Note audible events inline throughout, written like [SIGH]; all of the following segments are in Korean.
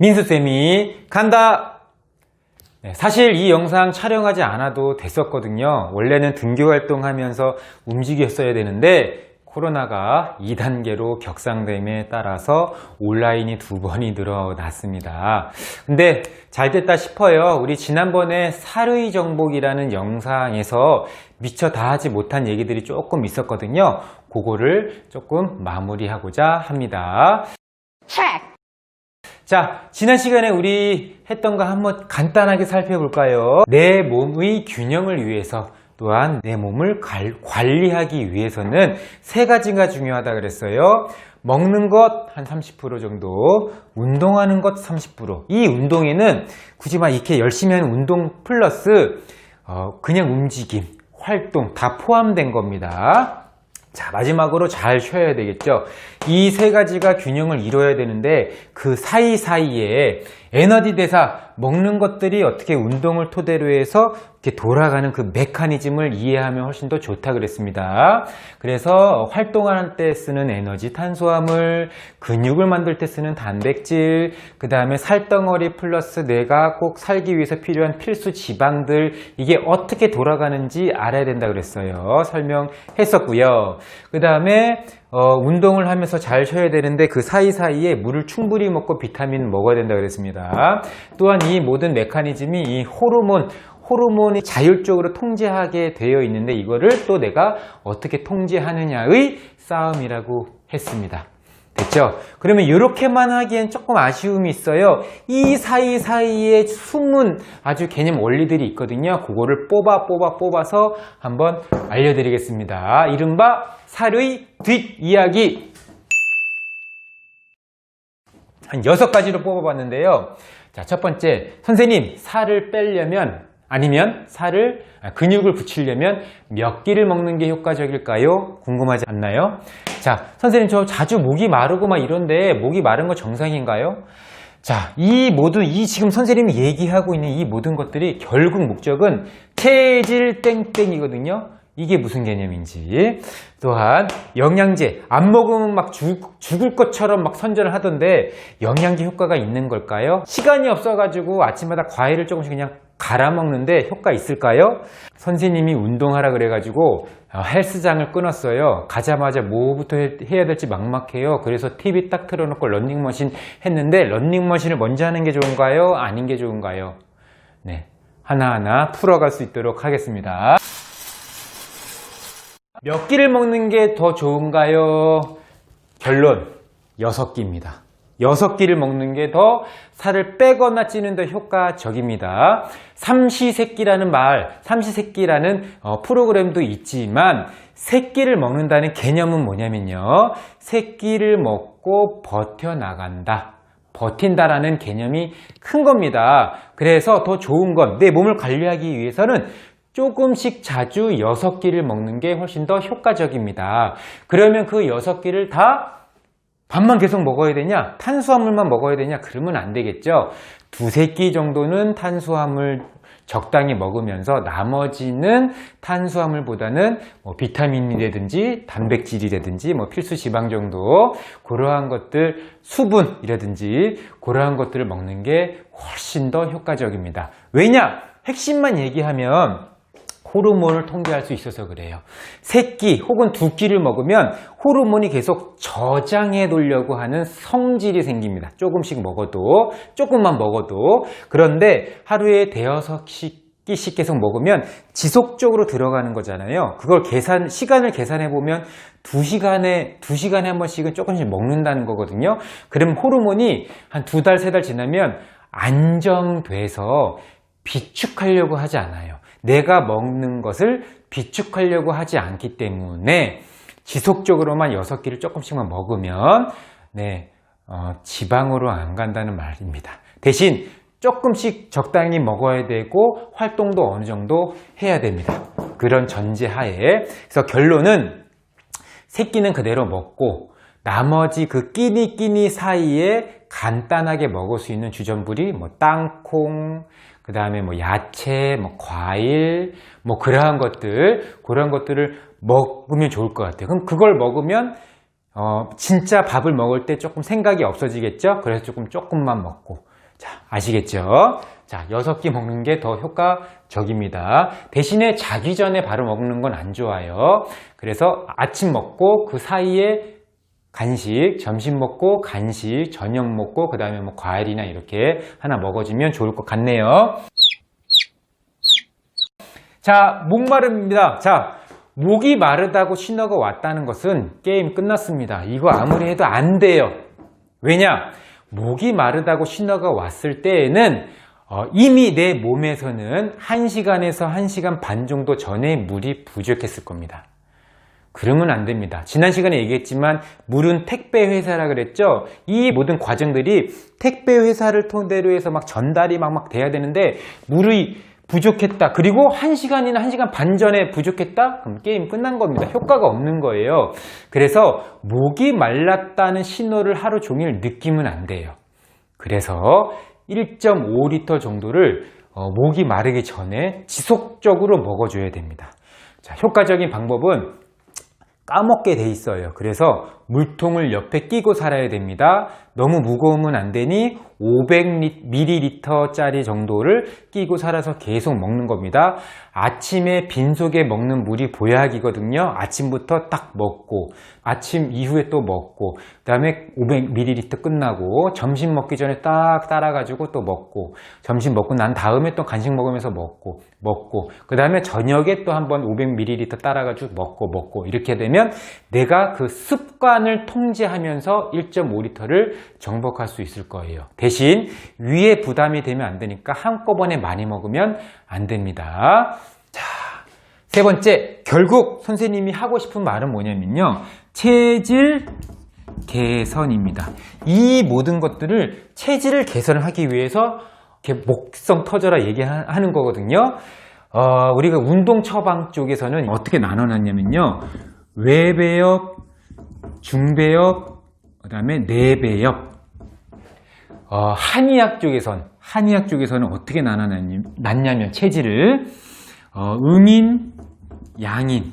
민수쌤이 간다! 네, 사실 이 영상 촬영하지 않아도 됐었거든요. 원래는 등교 활동하면서 움직였어야 되는데 코로나가 2단계로 격상됨에 따라서 온라인이 두 번이 늘어났습니다. 근데 잘 됐다 싶어요. 우리 지난번에 사르이 정복이라는 영상에서 미처 다 하지 못한 얘기들이 조금 있었거든요. 그거를 조금 마무리하고자 합니다. 자, 지난 시간에 우리 했던 거 한번 간단하게 살펴볼까요? 내 몸의 균형을 위해서 또한 내 몸을 관- 관리하기 위해서는 세 가지가 중요하다 그랬어요. 먹는 것 한 30% 정도, 운동하는 것 30%. 이 운동에는 굳이 막 이렇게 열심히 하는 운동 플러스 어, 그냥 움직임, 활동 다 포함된 겁니다. 자, 마지막으로 잘 쉬어야 되겠죠. 이 세 가지가 균형을 이뤄야 되는데 그 사이사이에 에너지 대사, 먹는 것들이 어떻게 운동을 토대로 해서 이렇게 돌아가는 그 메커니즘을 이해하면 훨씬 더 좋다 그랬습니다. 그래서 활동을 할때 쓰는 에너지 탄수화물, 근육을 만들 때 쓰는 단백질, 그 다음에 살덩어리 플러스 내가 꼭 살기 위해서 필요한 필수 지방들, 이게 어떻게 돌아가는지 알아야 된다 그랬어요. 설명했었고요. 그 다음에 어, 운동을 하면서 잘 쉬어야 되는데 그 사이사이에 물을 충분히 먹고 비타민 먹어야 된다 그랬습니다. 또한 이 모든 메커니즘이 이 호르몬, 호르몬이 자율적으로 통제하게 되어 있는데 이거를 또 내가 어떻게 통제하느냐의 싸움이라고 했습니다. 됐죠? 그러면 이렇게만 하기엔 조금 아쉬움이 있어요. 이 사이사이에 숨은 아주 개념 원리들이 있거든요. 그거를 뽑아 뽑아 뽑아서 한번 알려드리겠습니다. 이른바 살의 뒷이야기. 한 여섯 가지로 뽑아봤는데요. 자, 첫 번째, 선생님, 살을 빼려면 아니면 살을 아, 근육을 붙이려면 몇 끼를 먹는 게 효과적일까요? 궁금하지 않나요? 자, 선생님 저 자주 목이 마르고 막 이런데 목이 마른 거 정상인가요? 자, 이 모든 이 지금 선생님이 얘기하고 있는 이 모든 것들이 결국 목적은 체질 땡땡이거든요. 이게 무슨 개념인지. 또한 영양제 안 먹으면 막 죽, 죽을 것처럼 막 선전을 하던데 영양제 효과가 있는 걸까요? 시간이 없어가지고 아침마다 과일을 조금씩 그냥 갈아 먹는데 효과 있을까요? 선생님이 운동하라 그래가지고 어, 헬스장을 끊었어요. 가자마자 뭐부터 해- 해야 될지 막막해요. 그래서 TV 딱 틀어놓고 런닝머신 했는데 런닝머신을 먼저 하는 게 좋은가요? 아닌 게 좋은가요? 네. 하나하나 풀어갈 수 있도록 하겠습니다. 몇 끼를 먹는 게 더 좋은가요? 결론, 여섯 끼입니다. 여섯 끼를 먹는 게 더 살을 빼거나 찌는 데 효과적입니다. 삼시세끼라는 말, 삼시세끼라는 어, 프로그램도 있지만 세끼를 먹는다는 개념은 뭐냐면요. 세끼를 먹고 버텨나간다. 버틴다라는 개념이 큰 겁니다. 그래서 더 좋은 건 내 몸을 관리하기 위해서는 조금씩 자주 여섯 끼를 먹는 게 훨씬 더 효과적입니다. 그러면 그 여섯 끼를 다 밥만 계속 먹어야 되냐? 탄수화물만 먹어야 되냐? 그러면 안 되겠죠. 두세 끼 정도는 탄수화물 적당히 먹으면서 나머지는 탄수화물보다는 뭐 비타민이라든지 단백질이라든지 뭐 필수 지방 정도 그러한 것들 수분이라든지 그러한 것들을 먹는 게 훨씬 더 효과적입니다. 왜냐? 핵심만 얘기하면 호르몬을 통제할 수 있어서 그래요. 세끼 혹은 두 끼를 먹으면 호르몬이 계속 저장해 두려고 하는 성질이 생깁니다. 조금씩 먹어도, 조금만 먹어도. 그런데 하루에 대여섯 끼씩 계속 먹으면 지속적으로 들어가는 거잖아요. 그걸 계산, 시간을 계산해 보면 두 시간에, 두 시간에 한 번씩은 조금씩 먹는다는 거거든요. 그럼 호르몬이 한 두 달, 세 달 지나면 안정돼서 비축하려고 하지 않아요. 내가 먹는 것을 비축하려고 하지 않기 때문에 지속적으로만 여섯 끼를 조금씩만 먹으면 네, 어, 지방으로 안 간다는 말입니다. 대신 조금씩 적당히 먹어야 되고 활동도 어느 정도 해야 됩니다. 그런 전제하에 그래서 결론은 새끼는 그대로 먹고 나머지 그 끼니 끼니 사이에 간단하게 먹을 수 있는 주전부리 뭐 땅콩 그 다음에 뭐 야채 뭐 과일 뭐 그러한 것들 그런 것들을 먹으면 좋을 것 같아요 그럼 그걸 먹으면 어 진짜 밥을 먹을 때 조금 생각이 없어지겠죠 그래서 조금 조금만 먹고 자, 아시겠죠? 자, 6끼 먹는 게 더 효과적입니다. 대신에 자기 전에 바로 먹는 건 안 좋아요. 그래서 아침 먹고 그 사이에 간식, 점심 먹고 간식, 저녁 먹고 그 다음에 뭐 과일이나 이렇게 하나 먹어주면 좋을 것 같네요. 자, 목마릅니다. 자, 목이 마르다고 신호가 왔다는 것은 게임 끝났습니다. 이거 아무리 해도 안 돼요. 왜냐? 목이 마르다고 신호가 왔을 때에는 어, 이미 내 몸에서는 1시간에서 1시간 반 정도 전에 물이 부족했을 겁니다. 그러면 안 됩니다. 지난 시간에 얘기했지만 물은 택배 회사라 그랬죠. 이 모든 과정들이 택배 회사를 토대로 해서 막 전달이 막 막 돼야 되는데 물이 부족했다. 그리고 1시간이나 1시간 반 전에 부족했다? 그럼 게임 끝난 겁니다. 효과가 없는 거예요. 그래서 목이 말랐다는 신호를 하루 종일 느끼면 안 돼요. 그래서 1.5리터 정도를 어, 목이 마르기 전에 지속적으로 먹어줘야 됩니다. 자, 효과적인 방법은 까먹게 돼 있어요. 그래서 물통을 옆에 끼고 살아야 됩니다. 너무 무거우면 안 되니 500ml짜리 정도를 끼고 살아서 계속 먹는 겁니다. 아침에 빈속에 먹는 물이 보약이거든요. 아침부터 딱 먹고 아침 이후에 또 먹고 그 다음에 500ml 끝나고 점심 먹기 전에 딱 따라가지고 또 먹고 점심 먹고 난 다음에 또 간식 먹으면서 먹고 먹고 그 다음에 저녁에 또 한번 500ml 따라가지고 먹고 먹고 이렇게 되면 내가 그 습관 을 통제하면서 1.5리터를 정복할 수 있을 거예요. 대신 위에 부담이 되면 안 되니까 한꺼번에 많이 먹으면 안 됩니다. 자, 세 번째, 결국 선생님이 하고 싶은 말은 뭐냐면요. 체질 개선입니다. 이 모든 것들을 체질을 개선하기 위해서 목성 터져라 얘기하는 거거든요. 어, 우리가 운동 처방 쪽에서는 어떻게 나눠놨냐면요. 외배엽, 중배엽, 그 다음에 내배엽. 어, 한의학 쪽에선, 한의학 쪽에서는 어떻게 나눠놨냐면, 체질을, 어, 음인, 양인.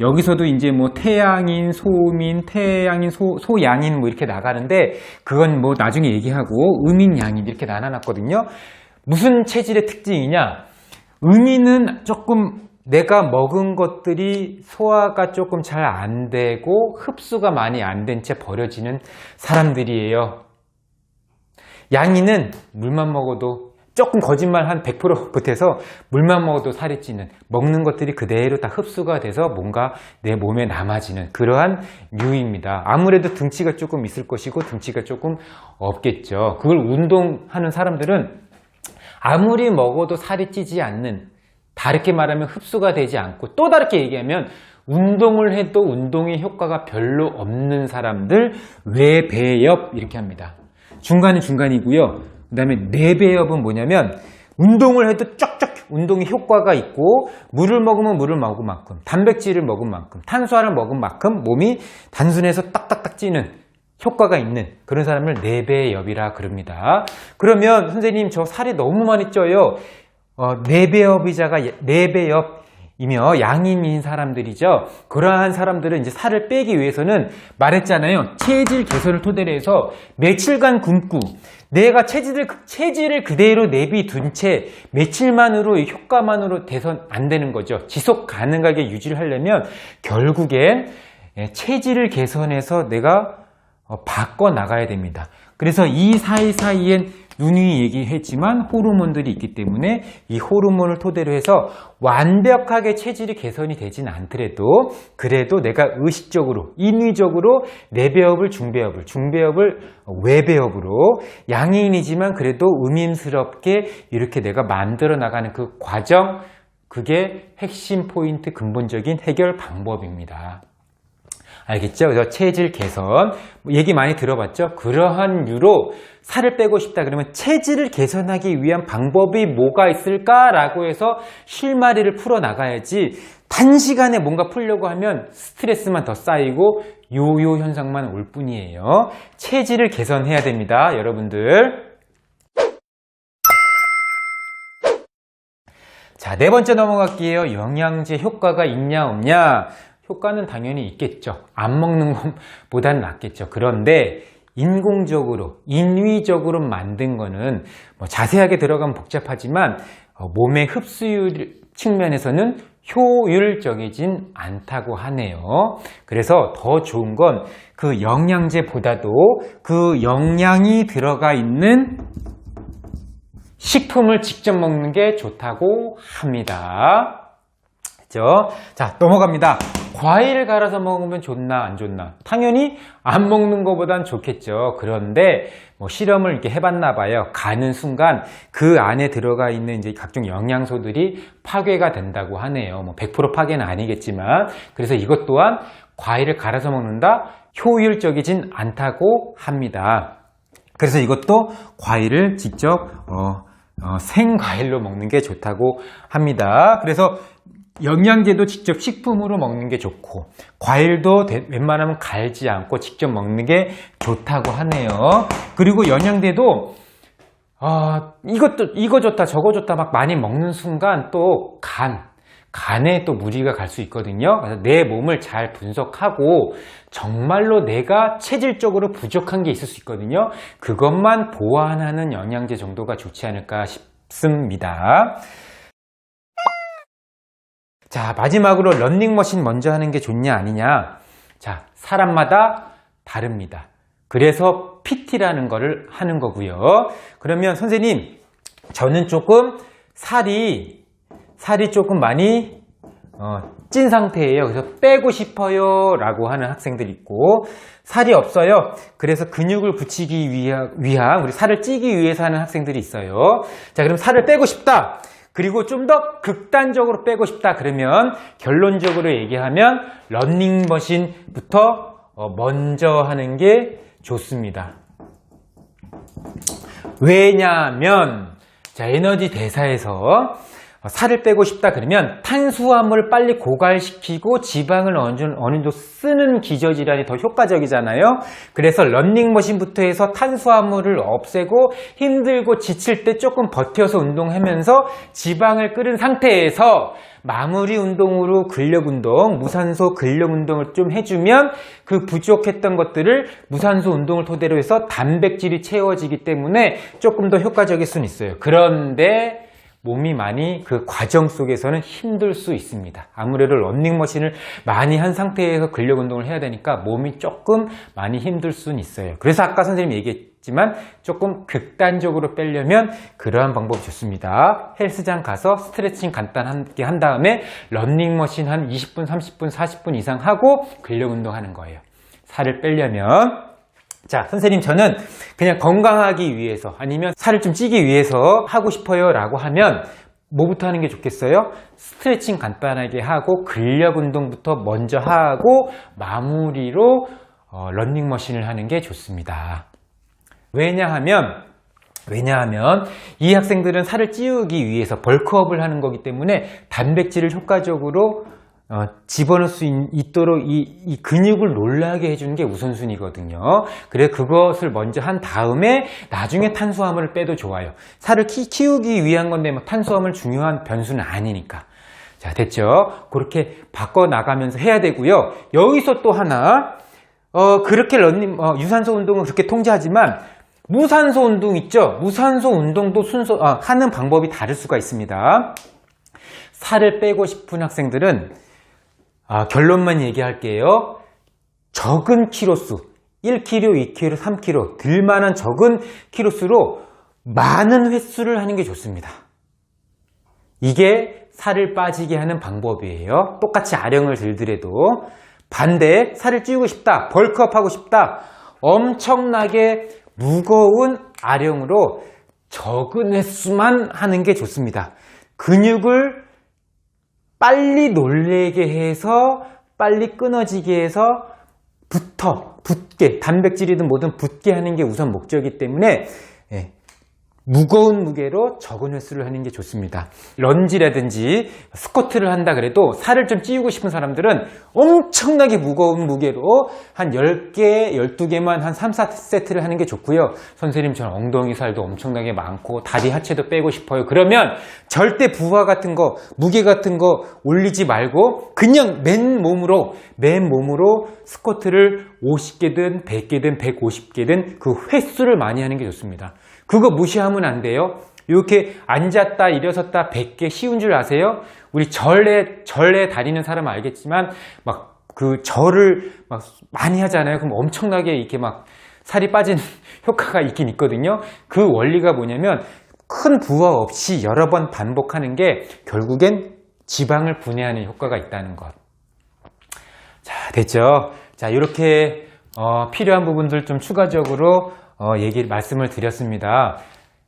여기서도 이제 뭐 태양인, 소음인, 태양인, 소, 소양인 뭐 이렇게 나가는데, 그건 뭐 나중에 얘기하고, 음인, 양인 이렇게 나눠놨거든요. 무슨 체질의 특징이냐? 음인은 조금 내가 먹은 것들이 소화가 조금 잘 안 되고 흡수가 많이 안 된 채 버려지는 사람들이에요. 양이는 물만 먹어도 조금 거짓말 한 100% 보태서 물만 먹어도 살이 찌는 먹는 것들이 그대로 다 흡수가 돼서 뭔가 내 몸에 남아지는 그러한 류입니다. 아무래도 등치가 조금 있을 것이고 등치가 조금 없겠죠. 그걸 운동하는 사람들은 아무리 먹어도 살이 찌지 않는 다르게 말하면 흡수가 되지 않고 또 다르게 얘기하면 운동을 해도 운동의 효과가 별로 없는 사람들 외배엽 이렇게 합니다. 중간은 중간이고요. 그 다음에 내배엽은 뭐냐면 운동을 해도 쫙쫙 운동의 효과가 있고 물을 먹으면 물을 먹은 만큼 단백질을 먹은 만큼 탄수화를 먹은 만큼 몸이 단순해서 딱딱딱 찌는 효과가 있는 그런 사람을 내배엽이라 그럽니다. 그러면 선생님 저 살이 너무 많이 쪄요. 어, 내배엽이자가 내배엽이며 양인인 사람들이죠. 그러한 사람들은 이제 살을 빼기 위해서는 말했잖아요. 체질 개선을 토대로 해서 며칠간 굶고 내가 체질을 체질을 그대로 내비둔 채 며칠만으로 이 효과만으로 돼선 안 되는 거죠. 지속 가능하게 유지를 하려면 결국엔 예, 체질을 개선해서 내가 어, 바꿔 나가야 됩니다. 그래서 이 사이사이엔 누누이 얘기했지만 호르몬들이 있기 때문에 이 호르몬을 토대로 해서 완벽하게 체질이 개선이 되진 않더라도 그래도 내가 의식적으로 인위적으로 내배업을 중배업을 중배업을 외배업으로 양인이지만 그래도 음임스럽게 이렇게 내가 만들어 나가는 그 과정 그게 핵심 포인트 근본적인 해결 방법입니다. 알겠죠? 그래서 체질 개선 뭐 얘기 많이 들어봤죠? 그러한 이유로 살을 빼고 싶다 그러면 체질을 개선하기 위한 방법이 뭐가 있을까라고 해서 실마리를 풀어 나가야지 단시간에 뭔가 풀려고 하면 스트레스만 더 쌓이고 요요 현상만 올 뿐이에요. 체질을 개선해야 됩니다, 여러분들. 자, 네 번째 넘어갈게요. 영양제 효과가 있냐 없냐? 효과는 당연히 있겠죠. 안 먹는 것보다는 [LAUGHS] 낫겠죠. 그런데 인공적으로, 인위적으로 만든 거는 뭐 자세하게 들어가면 복잡하지만 어, 몸의 흡수율 측면에서는 효율적이진 않다고 하네요. 그래서 더 좋은 건 그 영양제보다도 그 영양이 들어가 있는 식품을 직접 먹는 게 좋다고 합니다. 그죠? 자, 넘어갑니다. 과일을 갈아서 먹으면 좋나, 안 좋나? 당연히 안 먹는 것보단 좋겠죠. 그런데 뭐 실험을 이렇게 해봤나 봐요. 가는 순간 그 안에 들어가 있는 이제 각종 영양소들이 파괴가 된다고 하네요. 뭐 100% 파괴는 아니겠지만. 그래서 이것 또한 과일을 갈아서 먹는다? 효율적이진 않다고 합니다. 그래서 이것도 과일을 직접 어, 어, 생과일로 먹는 게 좋다고 합니다. 그래서 영양제도 직접 식품으로 먹는 게 좋고 과일도 대- 웬만하면 갈지 않고 직접 먹는 게 좋다고 하네요. 그리고 영양제도 아, 이것도 이거 좋다 저거 좋다 막 많이 먹는 순간 또 간, 간에 또 무리가 갈 수 있거든요. 그래서 내 몸을 잘 분석하고 정말로 내가 체질적으로 부족한 게 있을 수 있거든요. 그것만 보완하는 영양제 정도가 좋지 않을까 싶습니다. 자, 마지막으로 런닝머신 먼저 하는 게 좋냐 아니냐. 자, 사람마다 다릅니다. 그래서 PT라는 거를 하는 거고요. 그러면 선생님, 저는 조금 살이 살이 조금 많이 어, 찐 상태예요. 그래서 빼고 싶어요 라고 하는 학생들이 있고 살이 없어요. 그래서 근육을 붙이기 위한 우리 살을 찌기 위해서 하는 학생들이 있어요. 자 그럼 살을 빼고 싶다. 그리고 좀 더 극단적으로 빼고 싶다 그러면 결론적으로 얘기하면 런닝머신부터 어, 먼저 하는 게 좋습니다. 왜냐하면 자 에너지 대사에서 어, 살을 빼고 싶다 그러면 탄수화물을 빨리 고갈시키고 지방을 어느 정도 쓰는 기저질환이 더 효과적이잖아요. 그래서 런닝머신부터 해서 탄수화물을 없애고 힘들고 지칠 때 조금 버텨서 운동하면서 지방을 끓은 상태에서 마무리 운동으로 근력 운동, 무산소 근력 운동을 좀 해주면 그 부족했던 것들을 무산소 운동을 토대로 해서 단백질이 채워지기 때문에 조금 더 효과적일 수는 있어요. 그런데 몸이 많이 그 과정 속에서는 힘들 수 있습니다. 아무래도 런닝머신을 많이 한 상태에서 근력 운동을 해야 되니까 몸이 조금 많이 힘들 수는 있어요. 그래서 아까 선생님이 얘기했지만 조금 극단적으로 빼려면 그러한 방법이 좋습니다. 헬스장 가서 스트레칭 간단하게 한 다음에 런닝머신 한 20분, 30분, 40분 이상 하고 근력 운동하는 거예요. 살을 빼려면 자, 선생님, 저는 그냥 건강하기 위해서 아니면 살을 좀 찌기 위해서 하고 싶어요 라고 하면 뭐부터 하는 게 좋겠어요? 스트레칭 간단하게 하고 근력 운동부터 먼저 하고 마무리로 어, 런닝머신을 하는 게 좋습니다. 왜냐하면 왜냐하면 이 학생들은 살을 찌우기 위해서 벌크업을 하는 거기 때문에 단백질을 효과적으로 어, 집어넣을 수 있, 도록 이, 이 근육을 놀라게 해주는 게 우선순위거든요. 그래 그것을 먼저 한 다음에 나중에 탄수화물을 빼도 좋아요. 살을 키, 키우기 위한 건데 뭐 탄수화물 중요한 변수는 아니니까. 자 됐죠? 그렇게 바꿔 나가면서 해야 되고요. 여기서 또 하나 어, 그렇게 런닝 어, 유산소 운동은 그렇게 통제하지만 무산소 운동 있죠? 무산소 운동도 순서 아, 하는 방법이 다를 수가 있습니다. 살을 빼고 싶은 학생들은 아, 결론만 얘기할게요. 적은 키로수, 1kg, 2kg, 3kg, 들만한 적은 키로수로 많은 횟수를 하는 게 좋습니다. 이게 살을 빠지게 하는 방법이에요. 똑같이 아령을 들더라도 반대 살을 찌우고 싶다, 벌크업 하고 싶다, 엄청나게 무거운 아령으로 적은 횟수만 하는 게 좋습니다. 근육을 빨리 놀래게 해서 빨리 끊어지게 해서 붙어 붙게 단백질이든 뭐든 붙게 하는 게 우선 목적이기 때문에 예, 무거운 무게로 적은 횟수를 하는 게 좋습니다. 런지라든지 스쿼트를 한다 그래도 살을 좀 찌우고 싶은 사람들은 엄청나게 무거운 무게로 한 10개, 12개만 한 3, 4세트를 하는 게 좋고요. 선생님처럼 엉덩이 살도 엄청나게 많고 다리 하체도 빼고 싶어요. 그러면 절대 부하 같은 거, 무게 같은 거 올리지 말고 그냥 맨몸으로, 맨몸으로 스쿼트를 50개든 100개든 150개든 그 횟수를 많이 하는 게 좋습니다. 그거 무시하면 안 돼요. 이렇게 앉았다 일어섰다 100개 쉬운 줄 아세요? 우리 절에 절에 다니는 사람 은 알겠지만 막 그 절을 막 많이 하잖아요. 그럼 엄청나게 이렇게 막 살이 빠지는 [LAUGHS] 효과가 있긴 있거든요. 그 원리가 뭐냐면 큰 부하 없이 여러 번 반복하는 게 결국엔 지방을 분해하는 효과가 있다는 것. 자, 됐죠? 자, 이렇게 어, 필요한 부분들 좀 추가적으로 어, 얘기 말씀을 드렸습니다.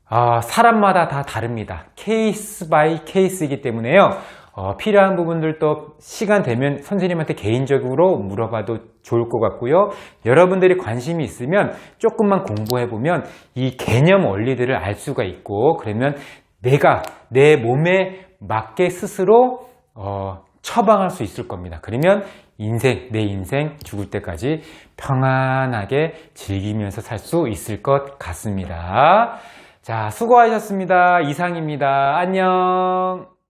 아, 사람마다 다 다릅니다. 케이스 바이 케이스이기 때문에요. 어, 필요한 부분들도 시간 되면 선생님한테 개인적으로 물어봐도 좋을 것 같고요. 여러분들이 관심이 있으면 조금만 공부해보면 이 개념 원리들을 알 수가 있고, 그러면 내가 내 몸에 맞게 스스로 어, 처방할 수 있을 겁니다. 그러면 인생, 내 인생 죽을 때까지 평안하게 즐기면서 살 수 있을 것 같습니다. 자, 수고하셨습니다. 이상입니다. 안녕.